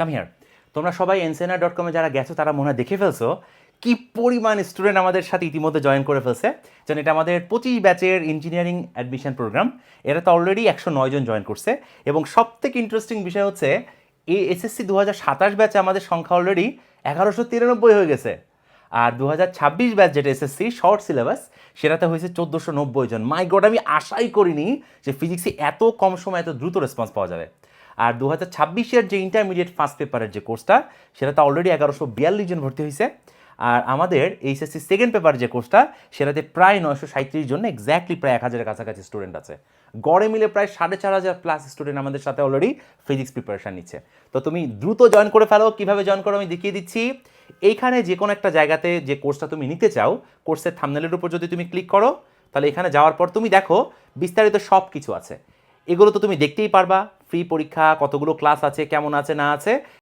Come here তোমরা সবাই এনসেনা dot কমে যারা গেছো, তারা মনে হয় দেখে ফেলছো কি পরিমাণ স্টুডেন্ট আমাদের সাথে ইতিমধ্যে জয়েন করে ফেলছে। যেন এটা আমাদের পঁচিশ ব্যাচের ইঞ্জিনিয়ারিং অ্যাডমিশন প্রোগ্রাম এরা তো অলরেডি একশো নয় জন জয়েন করছে এবং সব থেকে ইন্টারেস্টিং বিষয় হচ্ছে, এই এসএসসি দু হাজার সাতাশ ব্যাচে আমাদের সংখ্যা অলরেডি এগারোশো তিরানব্বই হয়ে গেছে। আর দু হাজার ছাব্বিশ ব্যাচ যেটা এসএসসি শর্ট সিলেবাস সেটাতে হয়েছে চোদ্দোশো নব্বই জন। মাই গড আমি আশাই করিনি যে ফিজিক্সে এত কম সময় এত দ্রুত রেসপন্স পাওয়া যাবে। আর দু হাজার ছাব্বিশের যে ইন্টারমিডিয়েট ফার্স্ট পেপারের যে কোর্সটা সেটাতে অলরেডি এগারোশো বিয়াল্লিশ জন ভর্তি হয়েছে আর আমাদের এইচএসসি সেকেন্ড পেপার যে কোর্সটা সেটাতে প্রায় নয়শো সাঁত্রিশ জন এক্স্যাক্টলি প্রায় এক হাজারের কাছাকাছি স্টুডেন্ট আছে। গড়ে মিলে প্রায় সাড়ে চার হাজার প্লাস স্টুডেন্ট আমাদের সাথে অলরেডি ফিজিক্স প্রিপারেশন নিচ্ছে। তো তুমি দ্রুত জয়েন করে ফেলো, কীভাবে জয়েন করো আমি দেখিয়ে দিচ্ছি। এইখানে যে কোনো একটা জায়গাতে যে কোর্সটা তুমি নিতে চাও কোর্সের থামনেলের উপর যদি তুমি ক্লিক করো, তাহলে এখানে যাওয়ার পর তুমি দেখো বিস্তারিত সব কিছু আছে। এগুলো তো তুমি দেখতেই পারবা। ফ্রি পরীক্ষা কতগুলো ক্লাস আছে কেমন আছে না আছে।